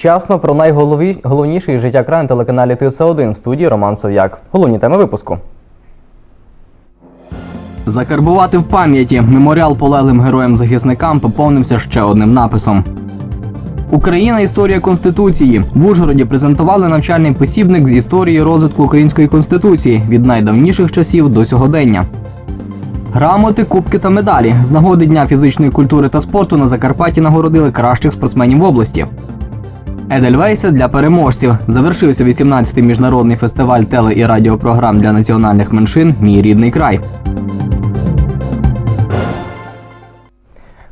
Вчасно про найголовніше із життя краю на телеканалі ТС1 в студії Роман Сов'як. Головні теми випуску. Закарбувати в пам'яті меморіал полеглим героям-захисникам поповнився ще одним написом. Україна історія конституції в Ужгороді презентували навчальний посібник з історії розвитку української конституції від найдавніших часів до сьогодення. Грамоти, кубки та медалі з нагоди Дня фізичної культури та спорту на Закарпатті нагородили кращих спортсменів в області. Едельвейса для переможців завершився 18-й міжнародний фестиваль теле і радіопрограм для національних меншин Мій рідний край.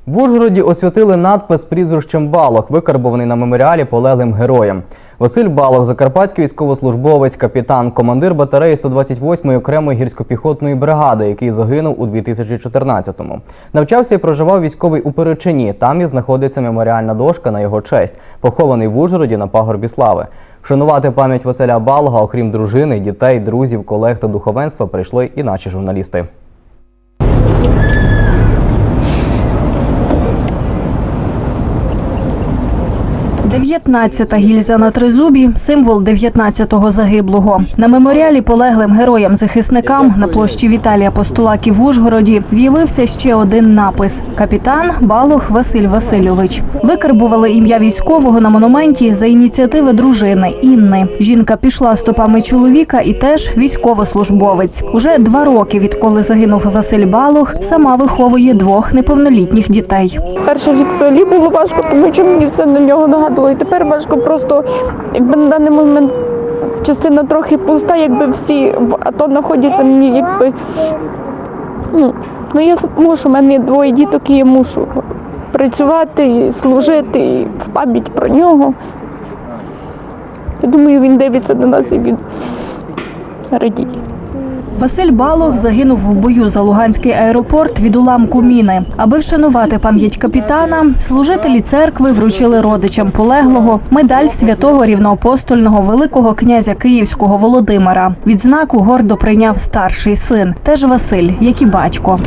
В Ужгороді освятили надпис прізвищем Балох, викарбований на меморіалі полеглим героям. Василь Балох, закарпатський військовослужбовець, капітан, командир батареї 128-ї окремої гірсько-піхотної бригади, який загинув у 2014-му. Навчався і проживав військовий у Перечині. Там і знаходиться меморіальна дошка на його честь, похований в Ужгороді на пагорбі слави. Вшанувати пам'ять Василя Балога, окрім дружини, дітей, друзів, колег та духовенства, прийшли і наші журналісти. 19-та гільза на тризубі символ 19-го загиблого. На меморіалі полеглим героям-захисникам на площі Віталія Постулаки в Ужгороді з'явився ще один напис: капітан Балох Василь Васильович. Викарбували ім'я військового на монументі за ініціативи дружини Інни. Жінка пішла стопами чоловіка і теж військовослужбовець. Уже два роки, відколи загинув Василь Балох, сама виховує двох неповнолітніх дітей. Перший рік взагалі було важко, тому що мені все на нього І тепер важко просто якби на даний момент частина трохи пуста, якби всі в АТО знаходяться мені, якби. Ну, ну я мушу, у мене двоє діток, і я мушу працювати, служити в пам'ять про нього. Я думаю, він дивиться на нас і він радіє. Василь Балох загинув в бою за Луганський аеропорт від уламку міни. Аби вшанувати пам'ять капітана, служителі церкви вручили родичам полеглого медаль святого рівноапостольного великого князя Київського Володимира. Відзнаку гордо прийняв старший син, теж Василь, як і батько.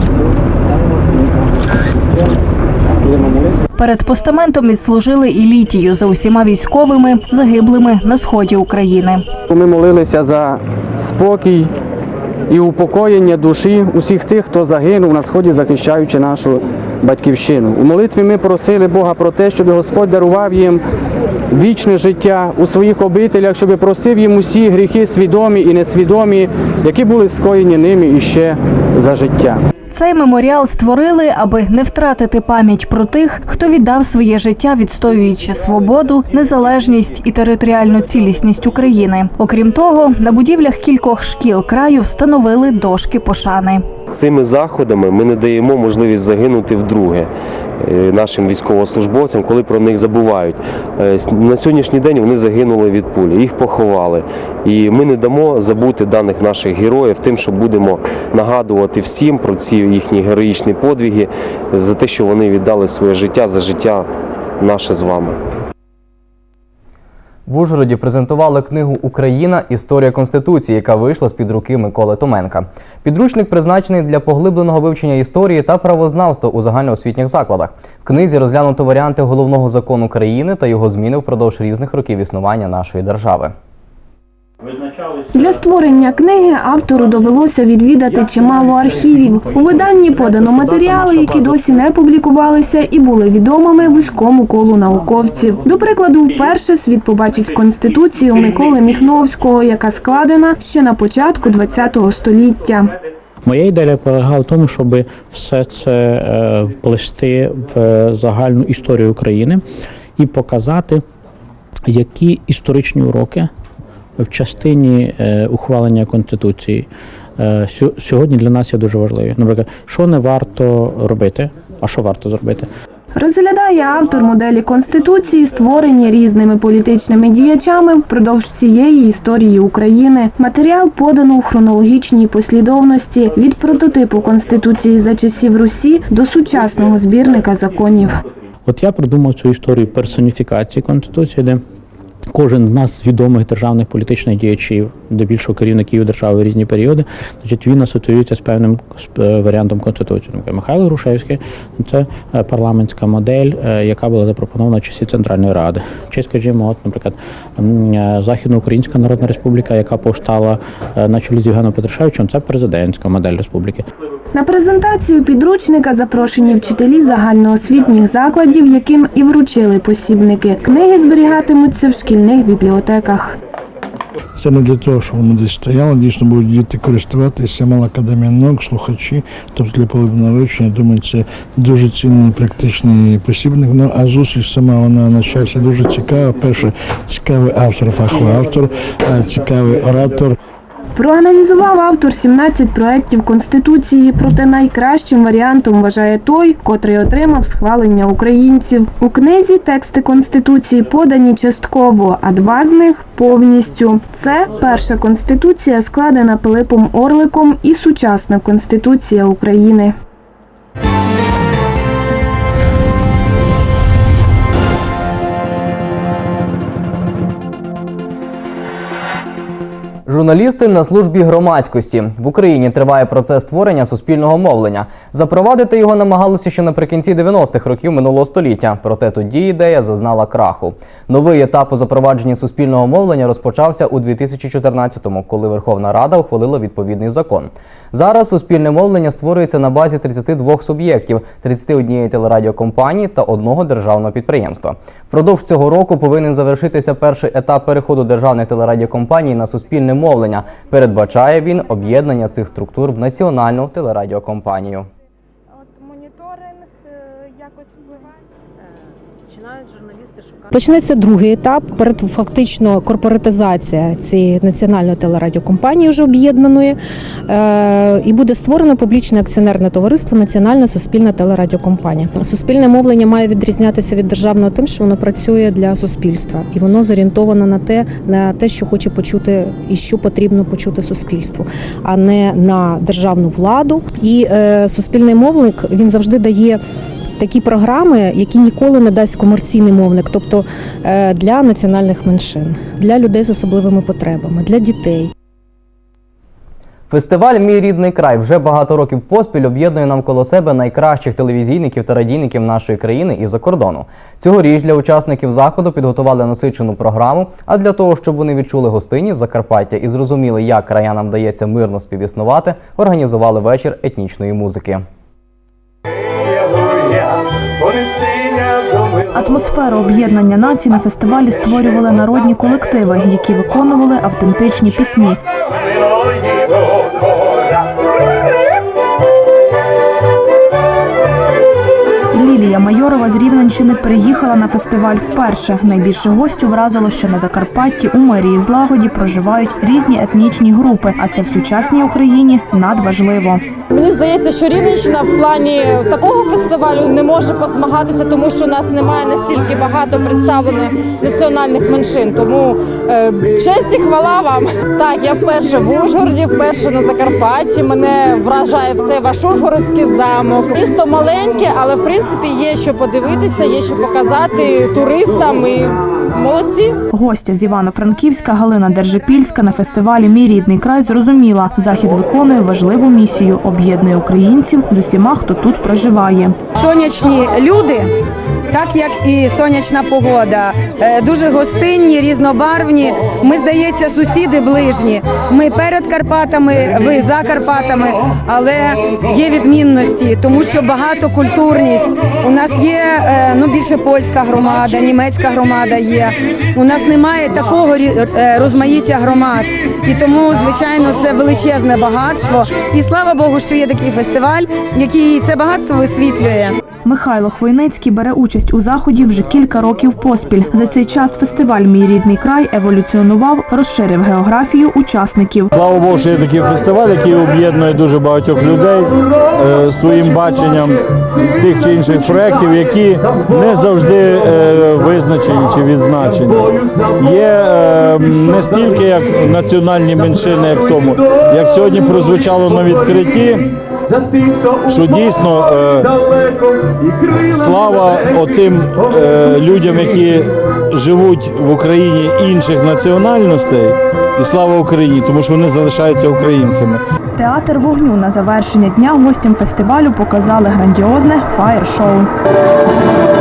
Перед постаментом відслужили і літію за усіма військовими, загиблими на сході України. Ми молилися за спокій і упокоєння душі усіх тих, хто загинув на сході, захищаючи нашу батьківщину. У молитві ми просили Бога про те, щоб Господь дарував їм вічне життя у своїх обителях, щоб простив їм усі гріхи свідомі і несвідомі, які були скоєні ними іще за життя. Цей меморіал створили, аби не втратити пам'ять про тих, хто віддав своє життя, відстоюючи свободу, незалежність і територіальну цілісність України. Окрім того, на будівлях кількох шкіл краю встановили дошки пошани. Цими заходами ми не даємо можливість загинути вдруге е, нашим військовослужбовцям, коли про них забувають. Е, На сьогоднішній день вони загинули від пулі, їх поховали. І ми не дамо забути даних наших героїв тим, що будемо нагадувати всім про ці їхні героїчні подвиги, за те, що вони віддали своє життя за життя наше з вами. В Ужгороді презентували книгу Україна. Історія Конституції, яка вийшла з під руки Миколи Томенка. Підручник призначений для поглибленого вивчення історії та правознавства у загальноосвітніх закладах. В книзі розглянуто варіанти головного закону країни та його зміни впродовж різних років існування нашої держави. Для створення книги автору довелося відвідати чимало архівів. У виданні подано матеріали, які досі не публікувалися і були відомими вузькому колу науковців. До прикладу, вперше світ побачить конституцію Миколи Міхновського, яка складена ще на початку ХХ століття. Моя ідея полягала в тому, щоб все це е, вплести в загальну історію України і показати, які історичні уроки в частині е, ухвалення Конституції е, сьогодні для нас є дуже важливі. Наприклад, що не варто робити, а що варто зробити. Розглядає автор моделі конституції, створені різними політичними діячами впродовж цієї історії України. Матеріал подано у хронологічній послідовності від прототипу конституції за часів Русі до сучасного збірника законів. От я придумав цю історію персоніфікації Конституції, де Кожен з нас відомих державних політичних діячів, здебільшого керівників держави в різні періоди, значить він асоціюється з певним е, варіантом конституції. Михайло Грушевський це е, парламентська модель, е, яка була запропонована в часі Центральної Ради. Чи, скажімо, от, наприклад, Західноукраїнська Народна Республіка, яка повстала на чолі з Євгеном Петрушевичем, це президентська модель республіки. На презентацію підручника запрошені вчителі загальноосвітніх закладів, яким і вручили посібники. Книги зберігатимуться в шкільних бібліотеках. Це не для того, щоб воно десь стояло. Дійсно будуть діти користуватися, мала академія наук, слухачі, тобто для поглибного вивчення. Думаю, це дуже цінний практичний посібник. Ну а зустріч сама вона на дуже цікава. Перше, цікавий автор, фаховий автор, цікавий оратор. Проаналізував автор 17 проєктів Конституції, проте найкращим варіантом вважає той, котрий отримав схвалення українців. У книзі тексти Конституції подані частково, а два з них повністю. Це перша конституція, складена Пилипом Орликом, і сучасна Конституція України. Журналісти на службі громадськості в Україні триває процес створення суспільного мовлення. Запровадити його намагалися ще наприкінці 90-х років минулого століття. Проте тоді ідея зазнала краху. Новий етап у запровадженні суспільного мовлення розпочався у 2014-му, коли Верховна Рада ухвалила відповідний закон. Зараз суспільне мовлення створюється на базі 32 суб'єктів, 31 телерадіокомпанії та одного державного підприємства. Впродовж цього року повинен завершитися перший етап переходу державних телерадіокомпаній на суспільне мовлення. Передбачає він об'єднання цих структур в національну телерадіокомпанію. Почнеться другий етап. Перед фактично корпоратизація цієї національної телерадіокомпанії вже об'єднаної, е, і буде створено публічне акціонерне товариство Національна суспільна телерадіокомпанія. Суспільне мовлення має відрізнятися від державного тим, що воно працює для суспільства, і воно зорієнтовано на те, на те, що хоче почути і що потрібно почути суспільству, а не на державну владу. І е, суспільний мовник він завжди дає такі програми, які ніколи не дасть комерційний мовник, тобто е, для національних меншин, для людей з особливими потребами, для дітей. Фестиваль Мій рідний край вже багато років поспіль об'єднує навколо себе найкращих телевізійників та радійників нашої країни і за кордону. Цьогоріч для учасників заходу підготували насичену програму. А для того, щоб вони відчули гостинність Закарпаття і зрозуміли, як краянам вдається мирно співіснувати, організували вечір етнічної музики. Атмосферу об'єднання націй на фестивалі створювали народні колективи, які виконували автентичні пісні. Майорова з Рівненщини приїхала на фестиваль вперше. Найбільше гостю вразило, що на Закарпатті у мерії злагоді проживають різні етнічні групи, а це в сучасній Україні надважливо. Мені здається, що Рівненщина в плані такого фестивалю не може посмагатися, тому що у нас немає настільки багато представлених національних меншин. Тому е, честь і хвала вам. Так, я вперше в Ужгороді, вперше на Закарпатті. Мене вражає все ваш Ужгородський замок. Місто маленьке, але в принципі є що подивитися, є що показати туристам і молодці. Гостя з Івано-Франківська Галина Держипільська на фестивалі Мій рідний край зрозуміла, захід виконує важливу місію, об'єднує українців з усіма, хто тут проживає. сонячні люди, так як і сонячна погода, Е, дуже гостинні, різнобарвні. Ми здається, сусіди ближні. Ми перед Карпатами, ви за Карпатами, але є відмінності, тому що багатокультурність. У нас є е, ну більше польська громада, німецька громада є. У нас немає такого е, розмаїття громад, і тому, звичайно, це величезне багатство. І слава Богу, що є такий фестиваль, який це багатство висвітлює. Михайло Хвойницький бере участь у заході вже кілька років поспіль. За цей час фестиваль Мій рідний край еволюціонував, розширив географію учасників. Слава Богу, що є такий фестиваль, який об'єднує дуже багатьох людей е, своїм баченням тих чи інших проєктів, які не завжди е, визначені чи відзначені. Є е, не стільки як національні меншини, як тому, як сьогодні прозвучало на відкритті, що дійсно е, слава отим е, людям, які живуть в Україні інших національностей, і слава Україні, тому що вони залишаються українцями. Театр вогню на завершення дня гостям фестивалю показали грандіозне фаєр-шоу. –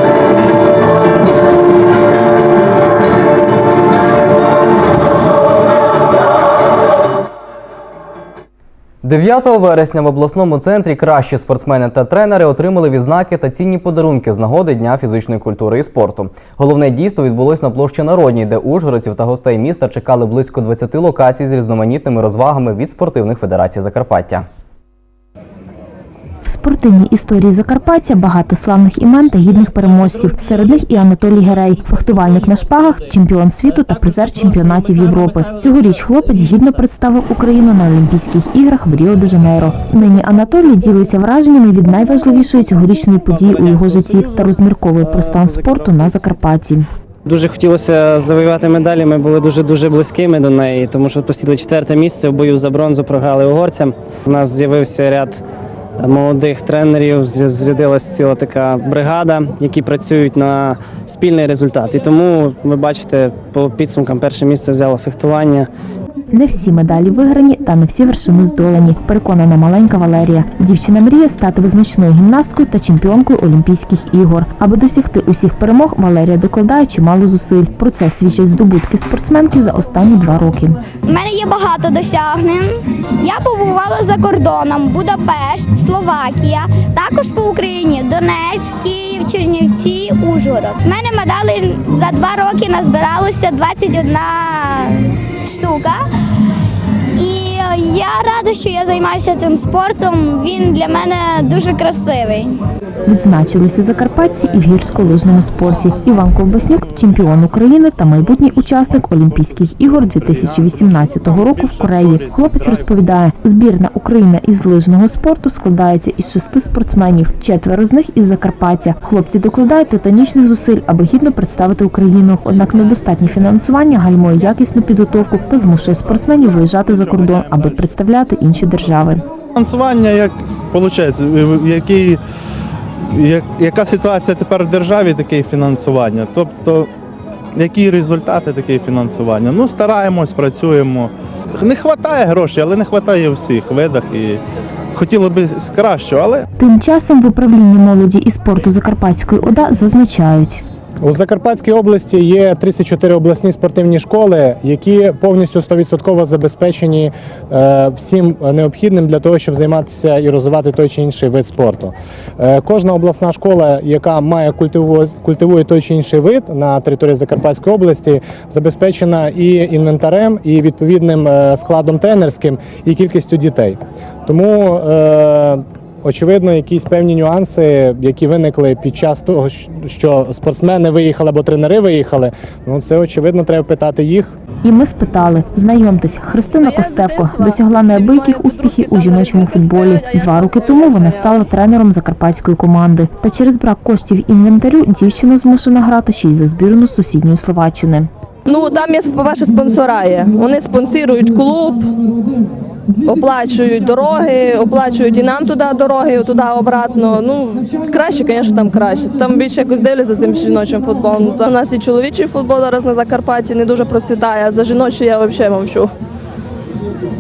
9 вересня в обласному центрі кращі спортсмени та тренери отримали відзнаки та цінні подарунки з нагоди Дня фізичної культури і спорту. Головне дійство відбулось на площі Народній, де ужгородців та гостей міста чекали близько 20 локацій з різноманітними розвагами від спортивних федерацій Закарпаття. В спортивній історії Закарпаття багато славних імен та гідних переможців. Серед них і Анатолій Герей, фехтувальник на шпагах, чемпіон світу та призер чемпіонатів Європи. Цьогоріч хлопець гідно представив Україну на Олімпійських іграх в Ріо-де-Жанейро. Нині Анатолій ділиться враженнями від найважливішої цьогорічної події у його житті та розмірковує про стан спорту на Закарпатті. Дуже хотілося завоювати медалі. Ми були дуже дуже близькими до неї, тому що посіли четверте місце в бою за бронзу, програли угорцям. У нас з'явився ряд молодих тренерів, зрядилася ціла така бригада, які працюють на спільний результат. І тому ви бачите, по підсумкам перше місце взяло фехтування. Не всі медалі виграні та не всі вершини здолані. Переконана маленька Валерія. Дівчина мріє стати визначною гімнасткою та чемпіонкою Олімпійських ігор. Аби досягти усіх перемог, Валерія докладає чимало зусиль. Про це свідчать здобутки спортсменки за останні два роки. У мене є багато досягнень. Я побувала за кордоном: Будапешт, Словакія, також по Україні, Донецьк, Київ, Чернівці, Ужгород. У мене медалей за два роки назбиралося 21 штука. Я рада, що я займаюся цим спортом. Він для мене дуже красивий. Відзначилися закарпатці і в гірськолижному спорті. Іван Ковбаснюк, чемпіон України та майбутній учасник Олімпійських ігор 2018 року в Кореї. Хлопець розповідає, збірна України із лижного спорту складається із шести спортсменів, четверо з них із Закарпаття. Хлопці докладають титанічних зусиль, аби гідно представити Україну. Однак недостатнє фінансування гальмує якісну підготовку та змушує спортсменів виїжджати за кордон, аби представляти інші держави. Фінансування, як виходить, який, як, яка ситуація тепер в державі, таке і фінансування. Тобто, які результати, таке і фінансування. Ну, стараємось, працюємо. Не вистачає грошей, але не вистачає у всіх видах. І хотіло б кращого, але Тим часом в управлінні молоді і спорту Закарпатської ОДА зазначають. У Закарпатській області є 34 обласні спортивні школи, які повністю 100% забезпечені е, всім необхідним для того, щоб займатися і розвивати той чи інший вид спорту. Е, Кожна обласна школа, яка має культивує, той чи інший вид на території Закарпатської області, забезпечена і інвентарем, і відповідним е, складом тренерським, і кількістю дітей. Тому Очевидно, якісь певні нюанси, які виникли під час того, що спортсмени виїхали або тренери виїхали. Ну це очевидно, треба питати їх. І ми спитали: знайомтесь, Христина Костевко досягла неабияких успіхів у жіночому футболі. Два роки тому вона стала тренером закарпатської команди. Та через брак коштів інвентарю дівчина змушена грати ще й за збірну сусідньої Словаччини. Ну там є, по-перше, спонсора є. Вони спонсорують клуб, оплачують дороги, оплачують і нам туди дороги, туди обратно. Ну краще, звісно, там краще. Там більше якось дивляться цим жіночим футболом. Там у нас і чоловічий футбол зараз на Закарпатті не дуже процвітає, а за жіночий я взагалі мовчу.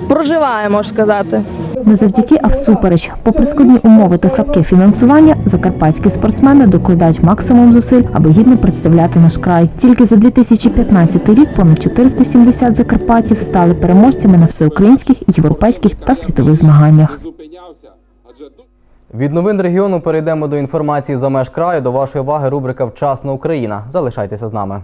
Проживає, можна сказати. Не завдяки, а всупереч. Попри складні умови та слабке фінансування, закарпатські спортсмени докладають максимум зусиль, аби гідно представляти наш край. Тільки за 2015 рік понад 470 закарпатців стали переможцями на всеукраїнських, європейських та світових змаганнях. Від новин регіону перейдемо до інформації за меж краю. До вашої уваги рубрика Вчасно Україна. Залишайтеся з нами.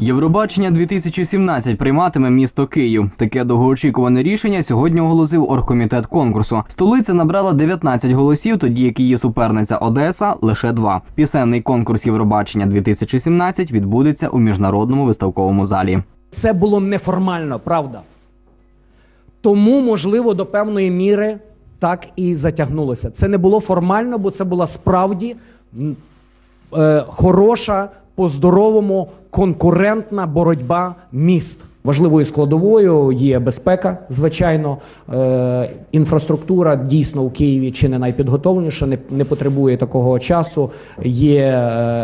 Євробачення 2017 прийматиме місто Київ. Таке довгоочікуване рішення сьогодні оголосив оргкомітет конкурсу. Столиця набрала 19 голосів, тоді як її суперниця Одеса лише два. Пісенний конкурс Євробачення 2017 відбудеться у міжнародному виставковому залі. Це було неформально, правда. Тому, можливо, до певної міри так і затягнулося. Це не було формально, бо це була справді е, хороша, по-здоровому конкурентна боротьба міст. Важливою складовою є безпека, звичайно. Е, інфраструктура дійсно у Києві чи не найпідготовленіша, не, не потребує такого часу. Є е,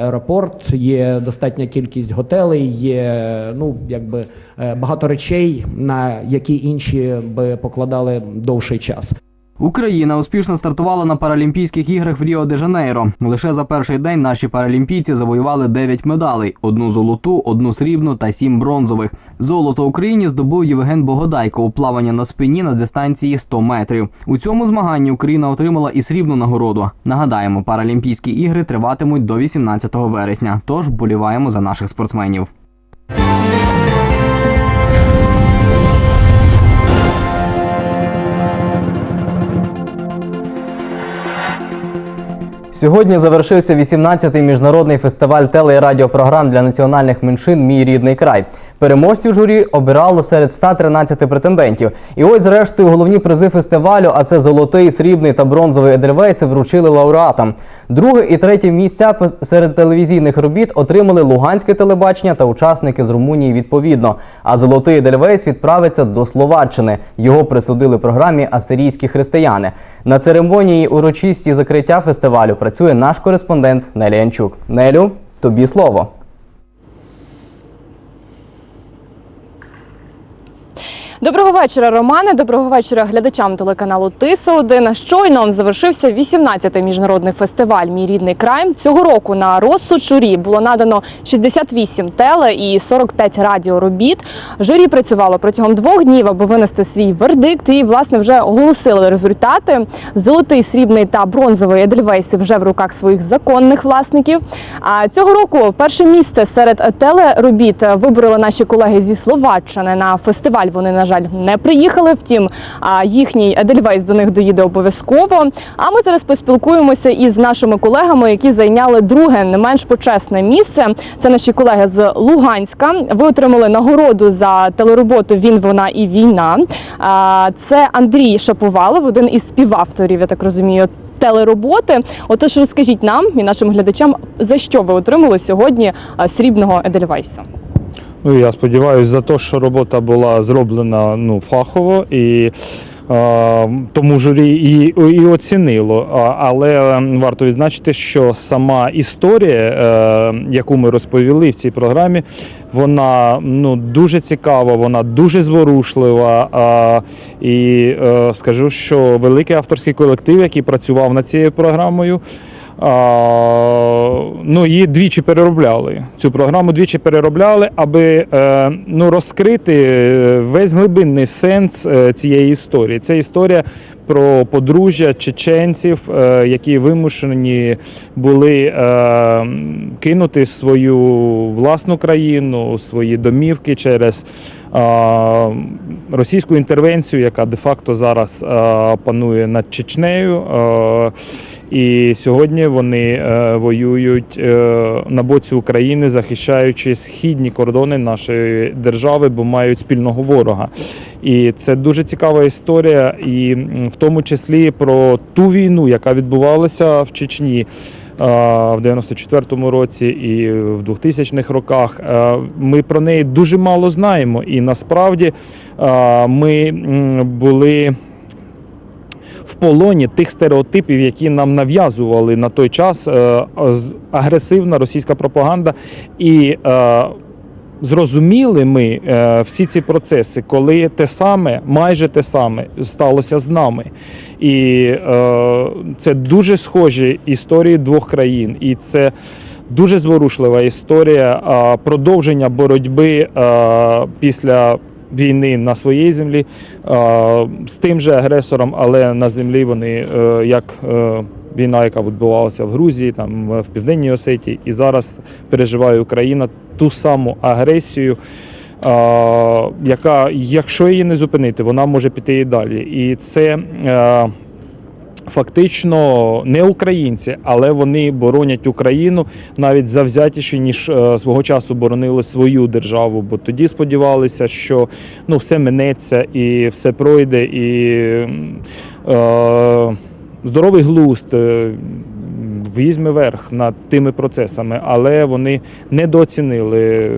аеропорт, є достатня кількість готелей, є ну якби е, багато речей, на які інші би покладали довший час. Україна успішно стартувала на Паралімпійських іграх в Ріо де Жанейро. Лише за перший день наші паралімпійці завоювали 9 медалей: одну золоту, одну срібну та сім бронзових. Золото Україні здобув Євген Богодайко у плаванні на спині на дистанції 100 метрів. У цьому змаганні Україна отримала і срібну нагороду. Нагадаємо, Паралімпійські ігри триватимуть до 18 вересня. Тож боліваємо за наших спортсменів. Сьогодні завершився 18-й міжнародний фестиваль теле і радіопрограм для національних меншин Мій рідний край. Переможців журі обирало серед 113 претендентів. І ось, зрештою, головні призи фестивалю, а це золотий, срібний та бронзовий едельвейси, вручили лауреатам. Друге і третє місця серед телевізійних робіт отримали Луганське телебачення та учасники з Румунії відповідно. А золотий едельвейс відправиться до Словаччини. Його присудили програмі Асирійські християни. На церемонії урочисті закриття фестивалю працює наш кореспондент Нелі Янчук. Нелю, тобі слово. Доброго вечора, Романе. Доброго вечора глядачам телеканалу Тиса 1 Щойно завершився 18-й міжнародний фестиваль Мій рідний край. Цього року на розсуд журі було надано 68 теле і 45 радіоробіт. Журі працювало протягом двох днів, аби винести свій вердикт. І власне вже оголосили результати. Золотий, срібний та бронзовий едельвейси вже в руках своїх законних власників. А цього року перше місце серед телеробіт вибороли наші колеги зі Словаччини. На фестиваль вони, на жаль, не приїхали. Втім, їхній едельвейс до них доїде обов'язково. А ми зараз поспілкуємося із нашими колегами, які зайняли друге, не менш почесне місце. Це наші колеги з Луганська. Ви отримали нагороду за телероботу Він, вона і війна. Це Андрій Шаповалов, один із співавторів, я так розумію. Телероботи, отож розкажіть нам і нашим глядачам, за що ви отримали сьогодні срібного Едельвейса. Ну, я сподіваюся за те, що робота була зроблена ну, фахово і тому журі і, і оцінило. Але ем, варто відзначити, що сама історія, е, яку ми розповіли в цій програмі, вона ну, дуже цікава, вона дуже зворушлива. І е, скажу, що великий авторський колектив, який працював над цією програмою. Ну, її двічі переробляли. Цю програму двічі переробляли, аби е, ну, розкрити е, весь глибинний сенс е, цієї історії. Це історія про подружжя чеченців, які вимушені були кинути свою власну країну, свої домівки через російську інтервенцію, яка де-факто зараз панує над Чечнею. І сьогодні вони е, воюють е, на боці України, захищаючи східні кордони нашої держави, бо мають спільного ворога. І це дуже цікава історія, і в тому числі про ту війну, яка відбувалася в Чечні. е, В 94-му році і в 2000-х роках ми про неї дуже мало знаємо, і насправді ми були полоні тих стереотипів, які нам нав'язували на той час е, агресивна російська пропаганда. І е, зрозуміли ми е, всі ці процеси, коли те саме, майже те саме сталося з нами. І це дуже схожі історії двох країн. І це дуже зворушлива історія продовження боротьби після війни на своїй землі з тим же агресором, але на землі вони е, як е, війна, яка відбувалася в Грузії, там в Південній Осетії, і зараз переживає Україна ту саму агресію. Яка, якщо її не зупинити, вона може піти і далі. І це е, фактично не українці, але вони боронять Україну навіть завзятіше, ніж е, свого часу боронили свою державу. Бо тоді сподівалися, що ну, все минеться і все пройде, і е, здоровий глузд. е, Візьме верх над тими процесами, але вони недооцінили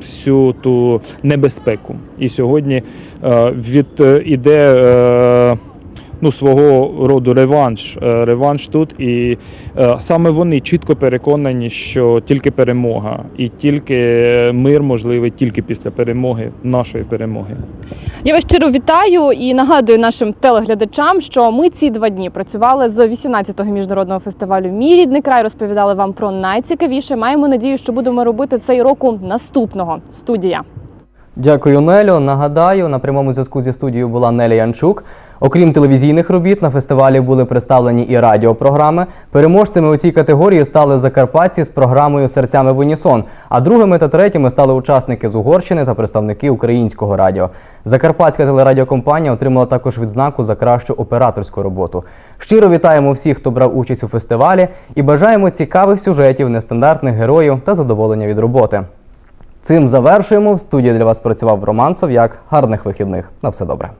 всю ту небезпеку. І сьогодні е, від іде ну, свого роду реванш. е, Реванш тут, і е, саме вони чітко переконані, що тільки перемога, і тільки мир можливий тільки після перемоги, нашої перемоги. Я вас щиро вітаю і нагадую нашим телеглядачам, що ми ці два дні працювали з 18-го міжнародного фестивалю Мій рідний край. Розповідали вам про найцікавіше. Маємо надію, що будемо робити цей року наступного. Студія. Дякую, Нелю. Нагадаю, на прямому зв'язку зі студією була Неля Янчук. Окрім телевізійних робіт, на фестивалі були представлені і радіопрограми. Переможцями у цій категорії стали закарпатці з програмою Серцями в Унісон. А другими та третіми стали учасники з Угорщини та представники українського радіо. Закарпатська телерадіокомпанія отримала також відзнаку за кращу операторську роботу. Щиро вітаємо всіх, хто брав участь у фестивалі, і бажаємо цікавих сюжетів, нестандартних героїв та задоволення від роботи. Цим завершуємо. В студії для вас працював Роман Сов'як. Гарних вихідних. На все добре.